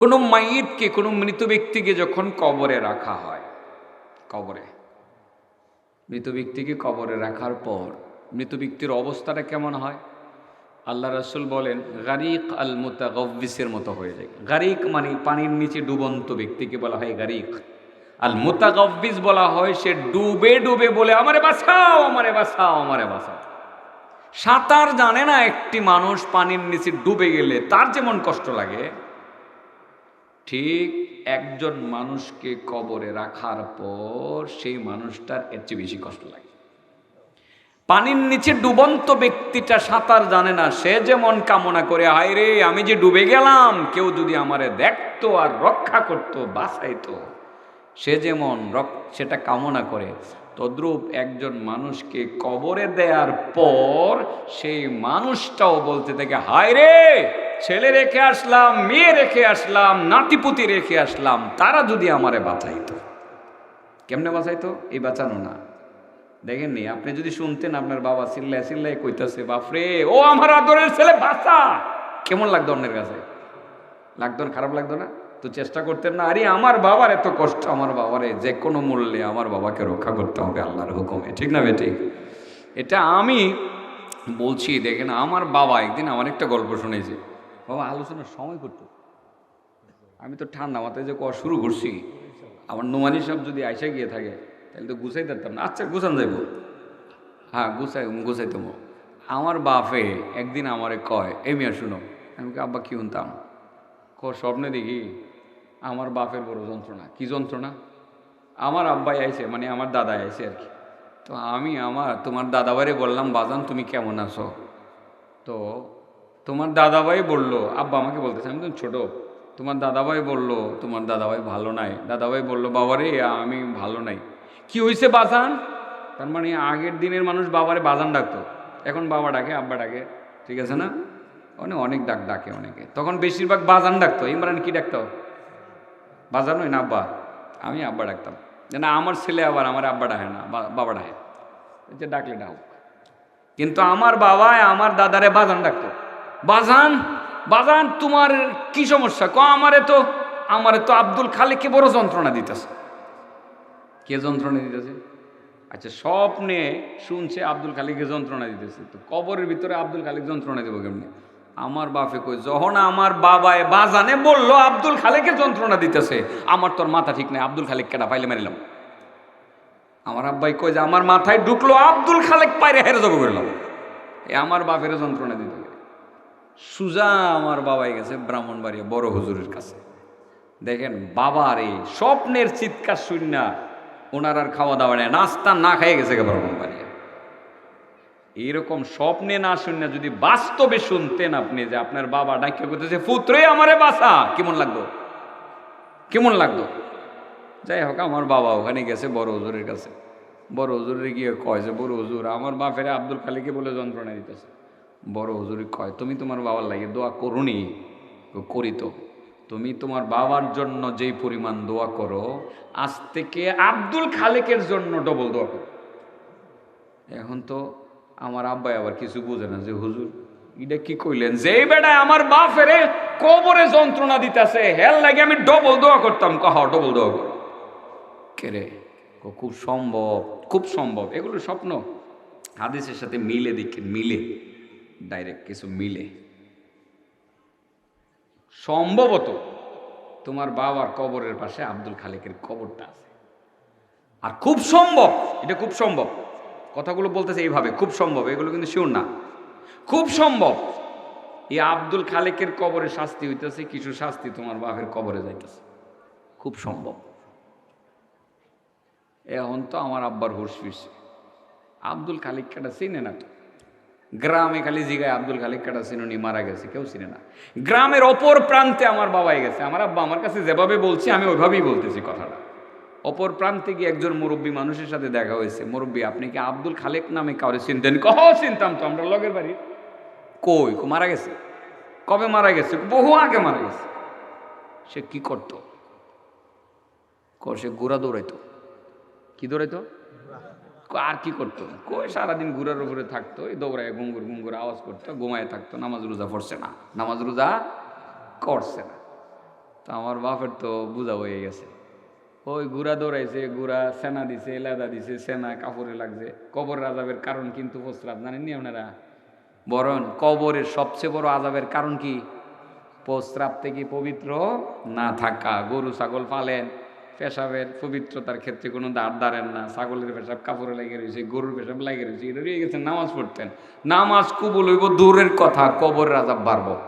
কোনো মাইটকে কোনো মৃত ব্যক্তিকে যখন কবরে রাখা হয়, কবরে, মৃত ব্যক্তিকে কবরে রাখার পর মৃত ব্যক্তির অবস্থাটা কেমন হয়? আল্লাহ রাসুল বলেন, গারিক আল মোতাগব্বিসের মতো হয়ে যায়। গারিক মানে পানির নিচে ডুবন্ত ব্যক্তিকে বলা হয় গারিক। আল মোতাগব্বিস বলা হয়, সে ডুবে ডুবে বলে, আমারে বাঁচাও আমারে বাঁচাও আমারে বাঁচাও। সাঁতার জানে না একটি মানুষ পানির নিচে ডুবে গেলে তার যেমন কষ্ট লাগে ঠিক একজন মানুষকে কবরে রাখার পর সেই মানুষটার এর চেয়ে বেশি কষ্ট লাগে। পানির নিচে ডুবন্ত ব্যক্তিটা সাঁতার জানে না, সে যেমন কামনা করে, হায় রে, আমি যে ডুবে গেলাম, কেউ যদি আমারে দেখতো আর রক্ষা করতো, বাঁচাইতো। সে যেমন সেটা কামনা করে তদ্রূপ একজন মানুষকে কবরে দেওয়ার পর সেই মানুষটাও বলতে থাকে, হায় রে, ছেলে রেখে আসলাম, মেয়ে রেখে আসলাম, নাতিপুতি রেখে আসলাম, তারা যদি আমারে বাঁচাইতো। কেমনে বাঁচাইতো? এই বাঁচানো না। দেখেননি আপনি যদি শুনতেন আপনার বাবা চিল্লায় চিল্লায় কইতাছে, বাপরে, ও আমার আদরের ছেলে, বাঁচা! কেমন লাগতো অন্যের কাছে? লাগতো না? খারাপ লাগতো না? তো চেষ্টা করতেন না, আরে আমার বাবার এত কষ্ট, আমার বাবারে যে কোনো মূল্যে আমার বাবাকে রক্ষা করতে হবে আল্লাহর হুকুমে, ঠিক না বেটি? এটা আমি বলছি, দেখেন আমার বাবা একদিন আমার একটা গল্প শুনেছে। বাবা, আলোচনার সময় করতো। আমি তো ঠান্ডা মাথায় যে কওয়া শুরু করছি। আমার নোমানি সব যদি আইসা গিয়ে থাকে, তাহলে তো গুছাই দিতাম না। আচ্ছা গুছান যাইব। হ্যাঁ গুছাই গুছাইতো আমার বাপে একদিন আমারে কয়, এই মিয়া, শুনো। আমি আব্বা, কি শুনতাম? ক স্বপ্নে দেখি আমার বাপের বড় যন্ত্রণা। কি যন্ত্রণা? আমার আব্বাই আইছে মানে আমার দাদা আইছে আর কি। তো আমি আমার, তোমার দাদাবারে বললাম, বাজান, তুমি কেমন আছো? তো তোমার দাদাভাই বলল, আব্বা আমাকে বলতেছে, আমি তো ছোট। তোমার দাদাভাই বলল, তোমার দাদাভাই ভালো নাই। দাদাভাই বলল, বাবারে, আমি ভালো নাই। কি হয়েছে বাজান? তার মানে আগের দিনের মানুষ বাবারে বাজান ডাকতো। এখন বাবা ডাকে, আব্বা ডাকে, ঠিক আছে না? অনেক অনেক ডাক, ডাকে অনেকে। তখন বেশিরভাগ বাজান ডাকতো। ইমরান কি ডাকতো? বাজান নয়, না আব্বা। আমি আব্বা ডাকতাম। যে না, আমার ছেলে আবার আমার আব্বা ডাহে না বাবা ডাকে। যে ডাকলে ডাক। কিন্তু আমার বাবা আমার দাদারে বাজান ডাকতো। বাজান বাজান, তোমার কি সমস্যা? ক আমারে তো আমারে তো আব্দুল খালেককে বড় যন্ত্রণা দিতেছে। কে যন্ত্রণা দিতেছে? আচ্ছা স্বপ্নে শুনছে আব্দুল খালিককে যন্ত্রণা দিতেছে। তো কবরের ভিতরে আব্দুল খালিক যন্ত্রণা দেবো কেমনি? আমার বাপে কই, যখন আমার বাবায় বাজানে বলল, আব্দুল খালেকের যন্ত্রণা দিতেছে, আমার তোর মাথা ঠিক নাই, আব্দুল খালেক কেটা পাইলে মারিলাম। আমার আব্বাই কই যে, আমার মাথায় ঢুকলো, আব্দুল খালেক পাইরে হেরে যাব করলাম এ আমার বাপের যন্ত্রণা দিতে সুজা আমার বাবাই গেছে ব্রাহ্মণবাড়িয়া, বড় হুজুরের কাছে। দেখেন, বাবার এই স্বপ্নের চিৎকার শুননা ওনার আর খাওয়া দাওয়া নেই, নাস্তা না খাইয়ে গেছে গে ব্রাহ্মণবাড়িয়া। এইরকম স্বপ্নে না শুনে যদি বাস্তবে শুনতেন আপনি যে আপনার বাবা ডাকিয়ে করতেছে পুত্রে আমারে বাসা। কেমন লাগতো কেমন লাগতো যাই হোক, আমার বাবা ওখানে গেছে বড় হুজুরের কাছে। বড় হুজুরে গিয়ে কয় যে, বড় হজুর, আমার বাপের আব্দুল খালিকে বলে যন্ত্রণা দিতেছে। বড় হজুরি কয়, তুমি তোমার বাবার লাগে দোয়া করুনি? করি তো। তুমি তোমার বাবার জন্য যেই পরিমাণ দোয়া করো, আজ থেকে আব্দুল খালেকের জন্য ডবল দোয়া করো। এখন তো আমার আব্বাই আবার কিছু বুঝে না যে, হুজুর, এটা কি কইলেন? যে বেটায় আমার বাপেরে কবরে যন্ত্রণা দিতেছে হেল লাগে আমি ডবল দোয়া করতাম। কহ ডবল দোয়া করো। কে রে? ও খুব সম্ভব খুব সম্ভব। এগুলো স্বপ্ন। হাদিসের সাথে মিলে দেখেন মিলে ডাইরেক্ট কিছু মিলে। সম্ভবত তোমার বাবার কবরের পাশে আব্দুল খালেকের কবরটা আছে। আর খুব সম্ভব, এটা খুব সম্ভব। কথাগুলো বলতেছে এইভাবে, খুব সম্ভব, এগুলো কিন্তু শিওর না। খুব সম্ভব! এই আব্দুল খালেকের কবরে শাস্তি হইতেছে, কিছু শাস্তি তোমার বাপের কবরে যাইতেছে। খুব সম্ভব। এখন তো আমার আব্বার হুশ ফিরছে। আব্দুল খালিক কাটা চিনে না তো। গ্রামে খালি জিগায় আব্দুল খালিক কাটা চিনুনি, মারা গেছে, কেউ চিনে না। গ্রামের অপর প্রান্তে আমার বাবাই গেছে, আমার আব্বা আমার কাছে যেভাবে বলছে, আমি ওইভাবেই বলতেছি কথাটা। অপর প্রান্তে গিয়ে একজন মুরব্বী মানুষের সাথে দেখা হয়েছে। মুরব্বী, আপনি কি আব্দুল খালেক নামে কাউরে চিনতেন? কহ, চিনতাম তো, আমরা লগের বাড়ি। কই মারা গেছে? কবে মারা গেছে? বহু আগে মারা গেছে। সে কি করতো? কর সে গোড়া দৌড়াইতো। কি দৌড়াইতো? আর কি করতো? কই সারাদিন ঘুরার উপরে থাকতো, এই দৌড়ায় গুঙ্গুর গুঙ্গুর আওয়াজ করতো ঘুমায় থাকতো, নামাজ রোজা পড়ছে না। নামাজ রোজা করছে না। তো আমার বাপের তো বোঝা হয়ে গেছে। ওই গুড়া দৌড়াইছে, গুড়া সেনা দিছে, লেদা দিছে, সেনা কাপড়ে লাগছে। কবর আজাবের কারণ কিন্তু প্রস্রাব জানেননি আপনারা? বরং কবরের সবচেয়ে বড় আজাবের কারণ কি? প্রস্রাব থেকে পবিত্র না থাকা। গরু, ছাগল পালেন, পেশাবের পবিত্রতার ক্ষেত্রে কোনো দাঁড় দাঁড়েন না। ছাগলের পেশাব কাপড়ে লেগে রয়েছে, গরুর পেশাব লেগে রয়েছে, এটা রয়ে গেছে, নামাজ পড়তেন। নামাজ কুবুল হইব, দূরের কথা কবরের আজাব বাড়ব।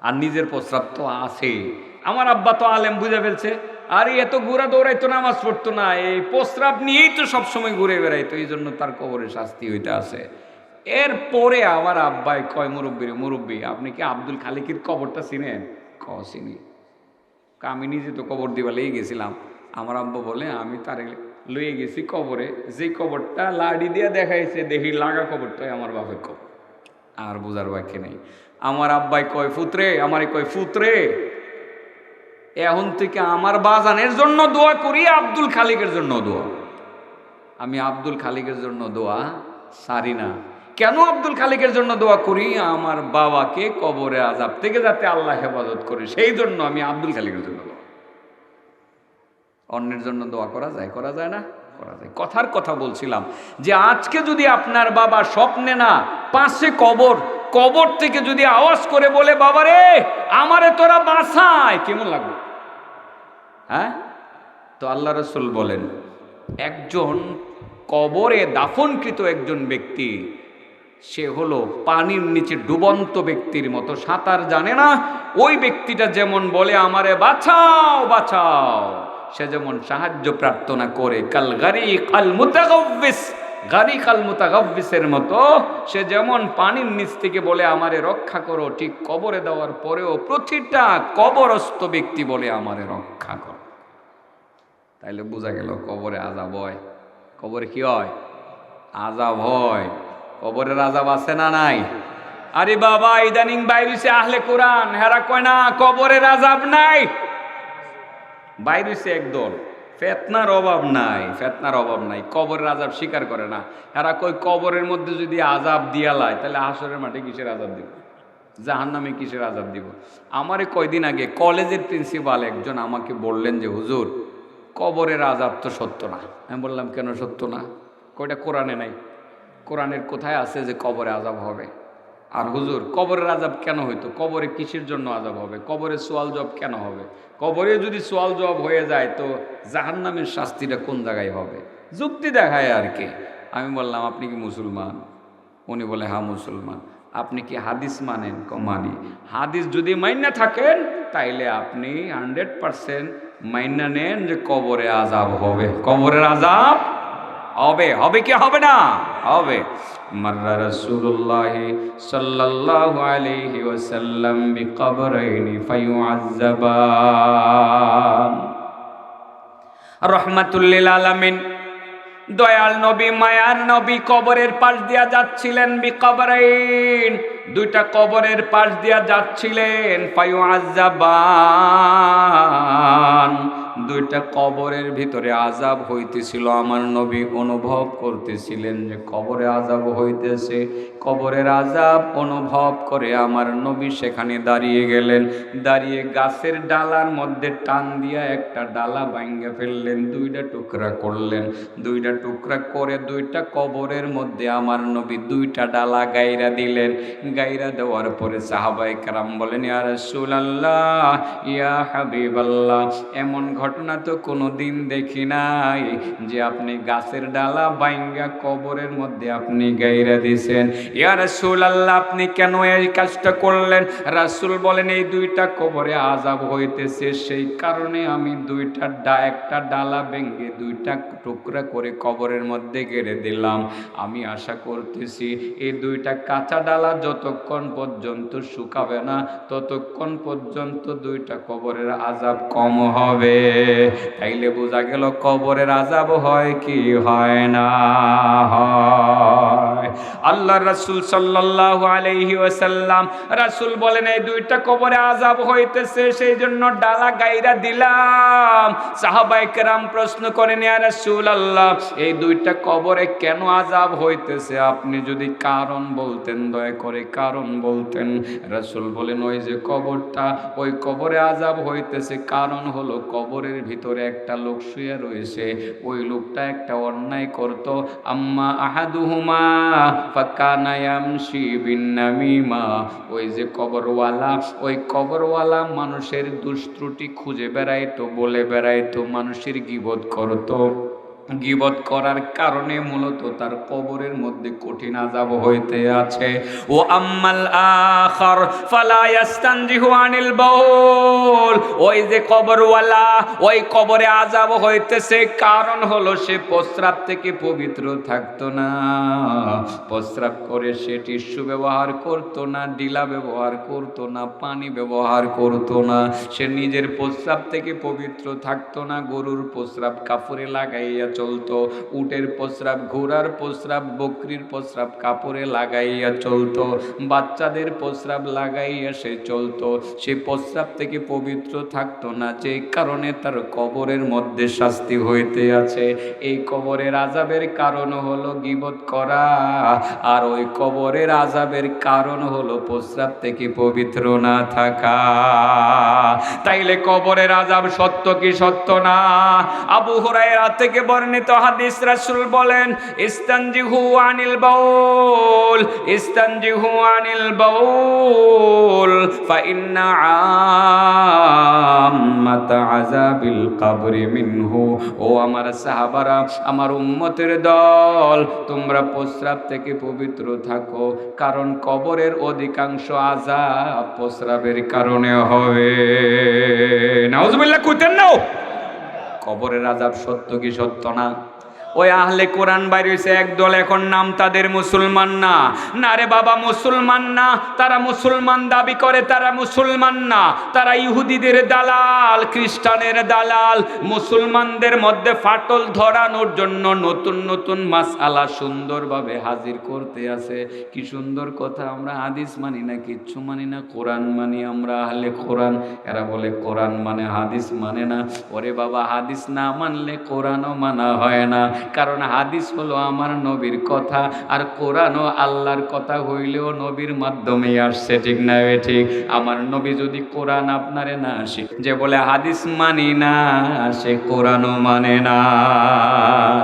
আর নিজের প্রস্রাব তো আছে। আমার আব্বা তো আলেম বুঝে ফেলছে। আরে এত ঘুরা দৌড়াইতো, নামাজ পড়তো না। এই প্রস্রাব নিয়েই তো সবসময় ঘুরে বেড়াইতো, এই জন্য তার কবরে শাস্তি হইতে আছে। এরপরে আমার আব্বাই কয় মুরব্বীর মুরব্বী, আপনি কি আব্দুল খালিকের কবরটা চিনেন? ক, চিনি। আমি নিজে তো কবর দিবা লেগে গেছিলাম। আমার আব্বা বলে, আমি তার লইয়ে গেছি কবরে, যে কবরটা লাড়ি দিয়ে দেখাইছে, দেখি লাগা কবরটাই আমার বাপের কবর। আর বোঝার বাক্যে নেই। আমার আব্বাই কয়, ফুতরে, আমারে কয়, ফুতরে এখন থেকে আমার বাজানের জন্য দোয়া করি, আব্দুল খালিকের জন্য দোয়া। আমি আব্দুল খালিকের জন্য দোয়া সারি না। কেন আব্দুল খালিকের জন্য দোয়া করি? আমার বাবাকে কবরে আজাব থেকে যাতে আল্লাহ হেফাজত করে, সেই জন্য আমি আব্দুল খালিকের জন্য দোয়া। অন্যের জন্য দোয়া করা যায় করা যায় না? করা যায়। কথার কথা বলছিলাম যে আজকে যদি আপনার বাবা স্বপ্নে না পাশে কবর কবর থেকে যদি আওয়াজ করে বলে বাবা রে আমারে তোরা বাসায় কেমন লাগবে? হ্যাঁ? তো আল্লাহ রসুল বলেন, একজন কবরে দাফনকৃত একজন ব্যক্তি, সে হলো পানির নিচে ডুবন্ত ব্যক্তির মতো, সাঁতার জানে না। ওই ব্যক্তিটা যেমন বলে, আমারে বাঁচাও বাঁচাও। সে যেমন সাহায্য প্রার্থনা করে, কাল গারি কাল মুতাগব্বিস গারি কাল মুতাগব্বিসের মতো, সে যেমন পানির নিচ থেকে বলে, আমারে রক্ষা করো। ঠিক কবরে দেওয়ার পরেও প্রতিটা কবরস্থ ব্যক্তি বলে, আমারে রক্ষা করো। তাইলে বোঝা গেল কবরে আজাব হয়। কবরে কি হয়? আজাব হয়। কবরের আজাব আছে না নাই? আরে বাবা, ইদানিং বাইরিছে আহলে কোরআন। হেরা কয়, না, কবরের আজাব নাই। বাইরিছে একদল। ফেতনার অভাব নাই, ফেতনার অভাব নাই। কবরের আজাব স্বীকার করে না। এরা কই কবরের মধ্যে যদি আজাব দিয়া লায় তাহলে আসরের মাঠে কিসের আজাব দিব? জাহান নামে কিসের আজাব দিব? আমারে কয়দিন আগে কলেজের প্রিন্সিপাল একজন আমাকে বললেন যে, হুজুর, কবরের আজাব তো সত্য না। আমি বললাম, কেন সত্য না? কয়টা কোরআনে নাই? কোরআনের কোথায় আছে যে কবরে আজাব হবে? আর হুজুর, কবরের আজাব কেন হইতো? কবরে কিসের জন্য আজাব হবে? কবরে সোয়াল জব কেন হবে? কবরে যদি সোয়াল জব হয়ে যায় তো জাহান্নামের শাস্তিটা কোন জায়গায় হবে? যুক্তি দেখায় আর কি? আমি বললাম, আপনি কি মুসলমান? উনি বলে হ্যাঁ মুসলমান। আপনি কি হাদিস মানেন? মানি। হাদিস যদি মাইনা থাকেন, তাইলে আপনি হান্ড্রেড পারসেন্ট মাইনা নেন যে কবরে আজাব হবে। কবরের আজাব হবে হবে কি হবে না? হবে। মাররা রাসূলুল্লাহ সাল্লাল্লাহু আলাইহি ওয়াসাল্লাম বিকবরাইনি ফায়ুআযাবান রাহমাতুল লিল আলামিন, দয়াল নবী, মায়ার নবী কবরের পাশ দিয়া যাচ্ছিলেন বিকবরাইন। দুইটা কবরের পাশ দিয়া যাচ্ছিলেন ফায়ু আজাবান দুইটা কবরের ভিতরে আজাব হইতেছিল। আমার নবী অনুভব করতেছিলেন যে কবরে আজাব হইতেছে। কবরের আজাব অনুভব করে আমার নবী সেখানে দাঁড়িয়ে গেলেন। দাঁড়িয়ে গাছের ডালার মধ্যে টান দিয়া একটা ডালা ভাঙ্গে ফেললেন, দুইটা টুকরা করলেন। দুইটা টুকরা করে দুইটা কবরের মধ্যে আমার নবী দুইটা ডালা গাইরা দিলেন। গাইরা দেওয়ার পরে সাহাবাই কারাম বলেন, ইয়া রাসূলুল্লাহ, ইয়া হাবিবাল্লাহ, এমন ঘটনা তো কোনো দিন দেখি নাই যে আপনি গাছের ডালা বাইঙ্গা কবরের মধ্যে আপনি গাইরা দিছেন। ইয়া রাসূলুল্লাহ, আপনি কেন এই কাজটা করলেন? রাসূল বলেন, এই দুইটা কবরে আযাব হইতেছে। সেই কারণে আমি দুইটা ডা, একটা ডালা ভেঙ্গে দুইটা টুকরা করে কবরের মধ্যে গেড়ে দিলাম। আমি আশা করতেছি এই দুইটা কাঁচা ডালা যতক্ষণ পর্যন্ত শুকাবে না, ততক্ষণ পর্যন্ত দুইটা কবরের আজাব কম হবে। তাইলে বোঝা গেল কবরের আজাব হয় কি হয় না হয়। হয়। আল্লাহ রাসূল সাল্লাল্লাহু আলাইহি ওয়াসাল্লাম, রাসূল বলেন, এই দুইটা কবরে আযাব হইতেছে সেই জন্য ডালা গাইরা দিলাম। সাহাবায়ে কেরাম প্রশ্ন ইয়া রাসূলুল্লাহ, এই দুইটা কবরে কেন আযাব হইতেছে? আপনি যদি কারণ বলতেন, দয়া করে কারণ বলতেন। রাসূল বলেন, ওই যে কবরটা, ওই কবরে আযাব হইতেছে, কারণ হলো কবরের ভিতরে একটা লোক শুয়ে রয়েছে। ওই লোকটা একটা অন্যায় করত। আম্মা আহাদুহুমা ফাকানা ইয়ামশি বিন্নামিমা ওই যে কবরওয়ালা, ওই কবরওয়ালা মানুষের দুষ্ত্রুটি খুঁজে বেড়াইতো, বলে বেড়াইতো, মানুষের গিবোধ করতো। গিবত করার কারণে মূলত তার কবরের মধ্যে কঠিন আজাব হইতে আছে। ও আম্মাল আখার, ফালা ইয়াস্তানজিহু আনিল বাউল। ওই যে কবরওয়ালা, ওই কবরে আযাব হইতেছে, কারণ হলো সে প্রস্রাব থেকে পবিত্র থাকতো না। প্রস্রাব করে সে টিস্যু ব্যবহার করতো না, ডিলা ব্যবহার করতো না, পানি ব্যবহার করতো না। সে নিজের প্রস্রাব থেকে পবিত্র থাকতো না, গরুর প্রস্রাব কাপড়ে লাগাইয়া চলতো। উটের প্রস্রাব, ঘোড়ার প্রস্রাব, বকরির প্রস্রাব কাপড়ে লাগাইয়া চলতো। বাচ্চাদের প্রস্রাব লাগাইয়া সে চলতো। সে প্রস্রাব থেকে পবিত্র থাকতো না, যে কারণে তার কবরের মধ্যে শাস্তি হইতে আছে। এই কবরের আজাবের কারণ হলো গিবত করা। আর ওই কবরের আজাবের কারণ হলো প্রস্রাব থেকে পবিত্র না থাকা। তাইলে কবরের আজাব সত্য কি সত্য না? আবু হুরায়রা থেকে বর্ণিত হাদিস রাসূল বলেন, ইস্তানজিহু আনিল আনিল বাউল ফা ইন্না মিনহু। ও আমার সাহাবারা, আমার উম্মতের দল, তোমরা প্রস্রাব থেকে পবিত্র থাকো, কারণ কবরের অধিকাংশ আযাব প্রস্রাবের কারণে হবে। নাউজুবিল্লাহ, কইতেন নাও কবরের আজাব সত্য কি সত্য না? ওই আহলে কোরআন বাইরেছে একদল এখন নাম তাদের মুসলমান না। না রে বাবা, মুসলমান না। তারা মুসলমান দাবি করে, তারা মুসলমান না। তারা ইহুদিদের দালাল, খ্রিস্টানের দালাল। মুসলমানদের মধ্যে ফাটল ধরানোর জন্য নতুন নতুন মাসালা সুন্দরভাবে হাজির করতে আছে। কি সুন্দর কথা, আমরা হাদিস মানি না, কিচ্ছু মানি না, কোরআন মানি আমরা আহলে কোরআন। এরা বলে কোরআন মানে হাদিস মানে না। ওরে বাবা, হাদিস না মানলে কোরআনও মানা হয় না। কারণ হাদিস হলো আমার নবীর কথা, আর কোরআনও আল্লাহর কথা হইলেও নবীর মাধ্যমেই আসছে, ঠিক না ঠিক? আমার নবী যদি কোরআন আপনারে না আসে, যে বলে হাদিস মানি না, সে কোরআনও মানে না,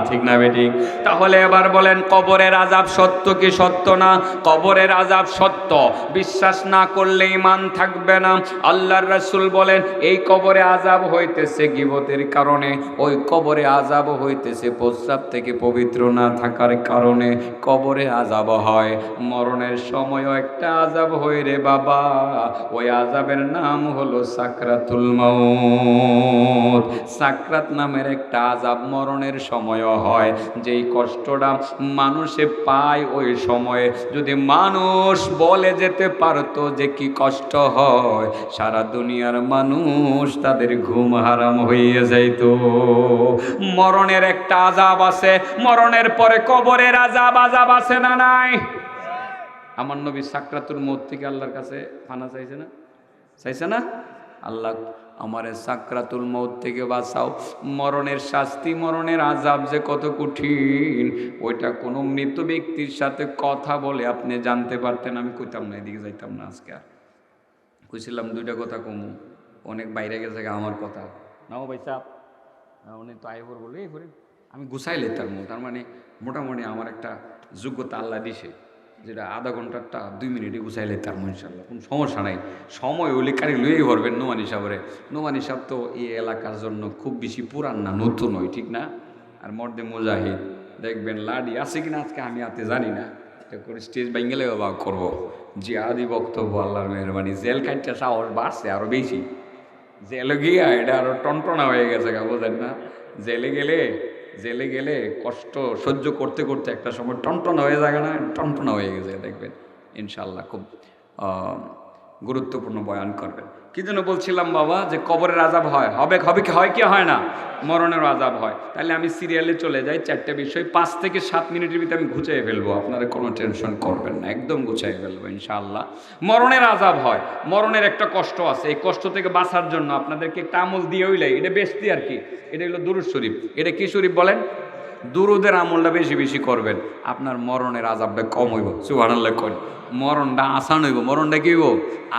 ঠিক না ঠিক? তাহলে এবার বলেন, কবরের আজাব সত্য কি সত্য না? কবরের আজাব সত্য, বিশ্বাস না করলে ইমান থাকবে না। আল্লাহর রাসূল বলেন, এই কবরে আজাব হইতেছে গিবতের কারণে, ওই কবরে আজাব হইতেছে প্রস্রাব থেকে পবিত্র না থাকার কারণে কবরে আজাব হয়। মরণের সময়ও একটা আজাব হয় রে বাবা। ওই আজাবের নাম হলো সাকরাতুল মাউত। সাকরাত নামের একটা আজাব মরণের সময়ও হয়। যেই কষ্টটা মানুষে পায় ওই সময়ে যদি মানুষ বলে যেতে পারতো যে কি কষ্ট হয়, সারা দুনিয়ার মানুষ তাদের ঘুম হারাম হইয়া যাইতো। মরণের একটা আজাব আছে? মরণের পরে কবরের আজাব আজাব আছে না নাই? আমার নবী সাকরাতুল মৌত থেকে আল্লাহর কাছে ফানা চাইছে না? চাইছে না? আল্লাহ, আমারে সাকরাতুল মৌত থেকে বাঁচাও। মরণের শাস্তি, মরণের আজাব যে কত কঠিন, ওইটা কোনো মৃত ব্যক্তির সাথে কথা বলে আপনি জানতে পারতেন। আমি কইতাম না, এদিকে যাইতাম না আজকে আর। কইছিলাম দুইটা কথা কমু। অনেক বাইরে গেছে আমার কথা। নাও ভাই সাপ উনি তো আয় বলব এই করে আমি গুছাই লেতাম, তার মানে মোটামুটি আমার একটা যোগ্যতা আল্লাহ দিছে, যেটা আধা ঘন্টারটা দুই মিনিটে গুছাইলে তার ইনশাল্লাহ কোনো সমস্যা নাই। সময় হলে কারি লইয়েই পারবেন নোমান হিসাবে নোমান হিসাব তো এই এলাকার জন্য খুব বেশি পুরান না, নতুন হয়, ঠিক না? আর মর্দে মুজাহিদ, দেখবেন লাডি আছে কিনা আজকে আমি হাতে জানি না। করে স্টেজ ভেঙে বা করব। জিহাদি বক্তব্য, আল্লাহর মেহরবানি, জেল কাটটা সাহস বাড়ছে আরও বেশি। জেলে গিয়া এটা আরও টনটনা হয়ে গেছে গা, বোঝেন না? জেলে গেলে জেলে গেলে কষ্ট সহ্য করতে করতে একটা সময় টনটন হয়ে যাবে না? টনটনা হয়ে গেছে, দেখবেন। ইনশাল্লাহ খুব গুরুত্বপূর্ণ বয়ান করবেন। কি যেন বলছিলাম বাবা যে কবরের আজাব হয়? হবে হবে কি, হয় কি, হয় না? মরণের আজাব হয়। তাহলে আমি সিরিয়ালে চলে যাই, চারটে বিষয়, পাঁচ থেকে সাত মিনিটের ভিতরে আমি গুছিয়ে ফেলব। আপনারা কোনো টেনশন করবেন না, একদম গুছিয়ে ফেলব ইনশাআল্লাহ। মরণের আজাব হয়। মরণের একটা কষ্ট আছে। এই কষ্ট থেকে বাঁচার জন্য আপনাদেরকে একটা আমল দিয়ে হইলে এটা বেশি আর কি। এটা হলো দুরুদ শরীফ। এটা কি শরীফ বলেন? দুরুদের আমলটা বেশি বেশি করবেন, আপনার মরণের আজাবটা কম হইব সুভানাল্লাহ কই মরণটা আসান হইব, মরণটা কি হইব?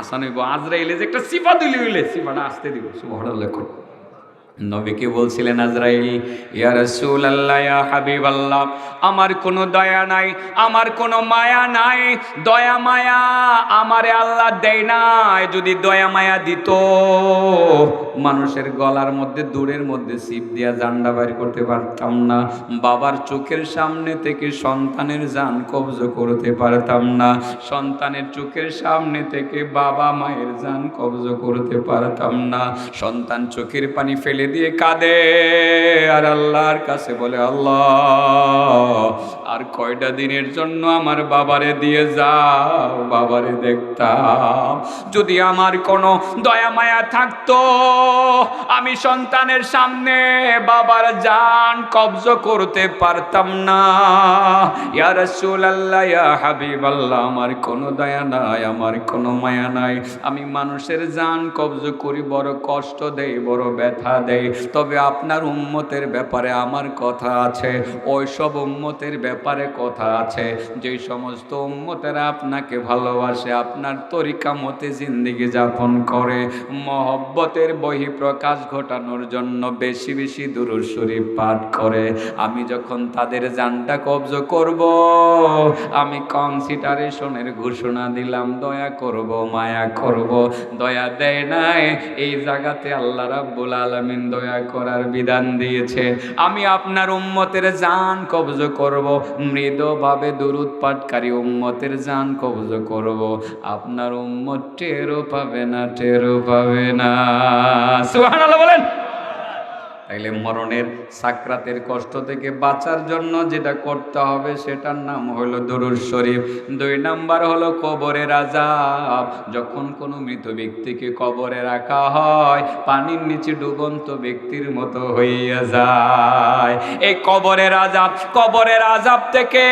আসান হইব। আজরা এলে যে একটা সিফা দিলি হইলে সিফাটা আসতে দিব সুভানাল্লাহ কই নবীকে বলছিলেন, আজরাইল, ইয়া রাসূলুল্লাহ, ইয়া হাবিবাল্লাহ, আমার কোনো দয়া নাই, আমার কোনো মায়া নাই, দয়া মায়া আমারে আল্লাহ দেয় নাই, যদি দয়া মায়া দিত, মানুষের গলার মধ্যে, দূরের মধ্যে সিপ দিয়া জান্ডা বাইর করতে পারতাম না, বাবার চোখের সামনে থেকে সন্তানের জান কবজ করতে পারতাম না, সন্তানের চোখের সামনে থেকে বাবা মায়ের জান কবজ করতে পারতাম না, সন্তান চোখের পানি ফেলে দিয়ে কাঁদে, আর আল্লাহর কাছে বলে, আল্লাহ, আর কয়টা দিনের জন্য আমার বাবারে দিয়ে যাও, বাবারে দেখতাম। যদি আমার কোনো দয়া মায়া থাকতো, আমি সন্তানের সামনে বাবার জান কবজ করতে পারতাম না। ইয়া রাসূলুল্লাহ, ইয়া হাবিব আল্লাহ আমার কোনো দয়া নাই, আমার কোনো মায়া নাই। আমি মানুষের জান কবজ করি, বড় কষ্ট দেই, বড় ব্যথা দেই। তবে আপনার উম্মতের ব্যাপারে আমার কথা আছে ওই সব উম্মতের ব্যাপারে কথা আছে। যে সমস্ত উম্মতেরা আপনাকে ভালোবাসে, আপনার তরিকা মতে জিন্দিগি যাপন করে। মহব্বতের বহিঃপ্রকাশ ঘটানোর জন্য বেশি বেশি দুরুদ শরীফ পাঠ করে। আমি যখন তাদের জানটা কবজ করব, আমি কনসিডারেশনের ঘোষণা দিলাম, দয়া করব, মায়া করব, দয়া দেয় নাই, এই জায়গাতে আল্লাহ রাব্বুল আলামিন দয়া করার বিধান দিয়েছে। আমি আপনার উম্মতের জান কবজ করব। মৃদভাবে দুরুদ পাটকারী উম্মতের জান কবজ করব। আপনার উম্মত টেরও পাবে না, টেরও পাবে না। সুহান বলেন। তাইলে মরণের সাকরাতের কষ্ট থেকে বাঁচার জন্য যেটা করতে হবে সেটার নাম হলো দরুদ শরীফ। দুই নাম্বার হলো কবরের আজাব যখন কোনো মৃত ব্যক্তিকে কবরে রাখা হয়, পানির নিচে ডুবন্ত ব্যক্তির মতো হইয়া যায়। এই কবরের আজাব কবরের আজাব থেকে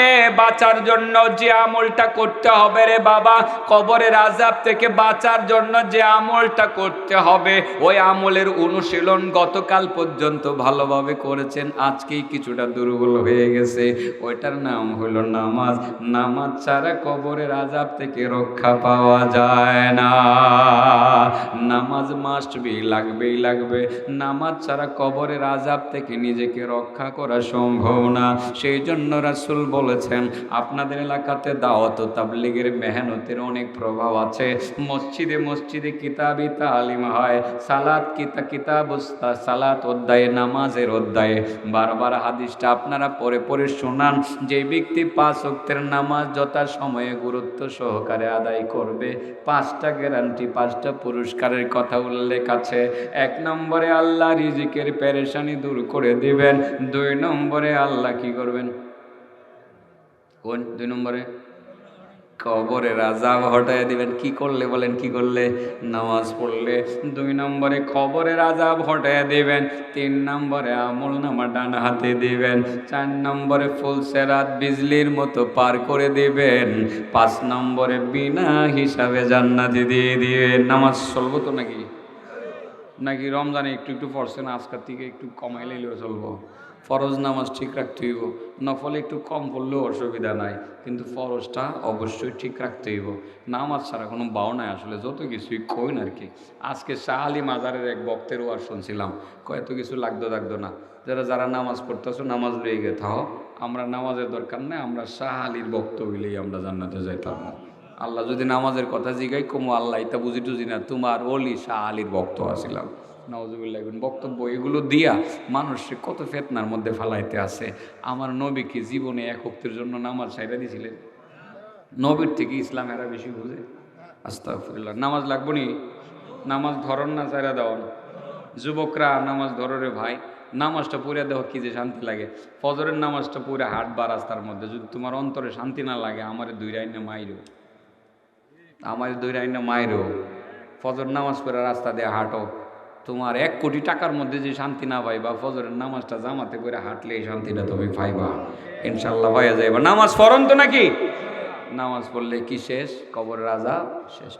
বাঁচার জন্য যে আমলটা করতে হবে রে বাবা কবরের আজাব থেকে বাঁচার জন্য যে আমলটা করতে হবে, ওই আমলের অনুশীলন গতকাল পর্যন্ত ভালোভাবে করেছেন, আজকেই কিছুটা দুর্বল হয়ে গেছে। ওইটার নাম হলো নামাজ। নামাজ ছাড়া কবরের আজাব থেকে রক্ষা পাওয়া যায় না। নামাজ মাস্ট বি লাগবেই লাগবে। নামাজ ছাড়া কবরের আজাব থেকে নিজেকে রক্ষা করা সম্ভব না। সেই জন্য রাসুল বলেছেন, আপনাদের এলাকাতে দাওয়াত তাবলিগের মেহনতের অনেক প্রভাব আছে। মসজিদে মসজিদে কিতাবি তালিম হয় সালাদ কিতা কিতাব সালাত অধ্যায়ে নামাজের অধ্যায়ে। বারবার হাদিসটা আপনারা পরে পরে শোনান। যে ব্যক্তি পাঁচ অক্তের নামাজ যথা সময়ে গুরুত্ব সহকারে আদায় করবে, পাঁচটা গ্যারান্টি, পাঁচটা পুরস্কারের কথা উল্লেখ আছে। এক নম্বরে আল্লাহ রিজিকের পেরেশানি দূর করে দিবেন। দুই নম্বরে আল্লাহ কি করবেন? কোন? দুই নম্বরে? কবরের আজাব হটাই দিবেন, কি করলে বলেন, কি করলে? নামাজ পড়লে। দুই নম্বরে খবরের আজাব হটাই দিবেন, তিন নম্বরে আমল নামা ডান হাতে দিবেন, চার নম্বরে ফুল সেরাত বিজলির মতো পার করে দিবেন, পাঁচ নম্বরে বিনা হিসাবে জান্নাতি দিয়ে দিবেন। নামাজ চলবো তো নাকি? নাকি রমজানে একটু একটু পড়ছেন আজকার থেকে একটু কমাইলেও চলবো। ফরজ নামাজ ঠিক রাখতে হইব। নফলে একটু কম পড়লেও অসুবিধা নাই, কিন্তু ফরজটা অবশ্যই ঠিক রাখতে হইব। নামাজ ছাড়া কোনো বাও নাই আসলে, যত কিছুই কই না আর কি। আজকে শাহ আলী মাজারের এক বক্তের ওয়ার শুনছিলাম কয়তো কিছু লাগতো লাগতো না। যারা যারা নামাজ পড়তেছো, নামাজ লইয়ে গে থাও। আমরা নামাজের দরকার নেই, আমরা শাহ আলীর বক্ত হইলেই আমরা জান্নাতে যাইতাম। আল্লাহ যদি নামাজের কথা জিগাই, কমো আল্লাহ এটা বুঝি টুঝি না, তোমার অলি শাহ আলীর ভক্ত আসিলাম নওয়াজুবিল্লাহ বক্তব্য এগুলো দিয়া মানুষকে কত ফেতনার মধ্যে ফালাইতে আছে। আমার নবীকে জীবনে এক জন্য নামাজ সাইরা দিয়েছিলেন নবীর থেকে ইসলাম এরা বেশি বুঝে। আস্তাগফিরুল্লাহ, নামাজ লাগবো নি? নামাজ ধরন না চাইরা দেওয়ান যুবকরা নামাজ ধরো রে ভাই, নামাজটা পড়ে দেওয়া কি যে শান্তি লাগে। ফজরের নামাজটা পড়ে হাট বা রাস্তার মধ্যে, যদি তোমার অন্তরে শান্তি না লাগে, আমার দুই রাইনে মাইরো। আমার দুই রাইনে মায়েরও ফজর নামাজ পড়ে রাস্তা দিয়ে হাঁটো। তোমার এক কোটি টাকার মধ্যে যে শান্তি না পাইবা, ফজরের নামাজটা জামাতে করে হাঁটলে এই শান্তিটা তুমি পাইবা। ইনশাল্লাহ পাইয়া যাইবা। নামাজ পড়ন তো নাকি? নামাজ পড়লে কি শেষ? কবর রাজা শেষ।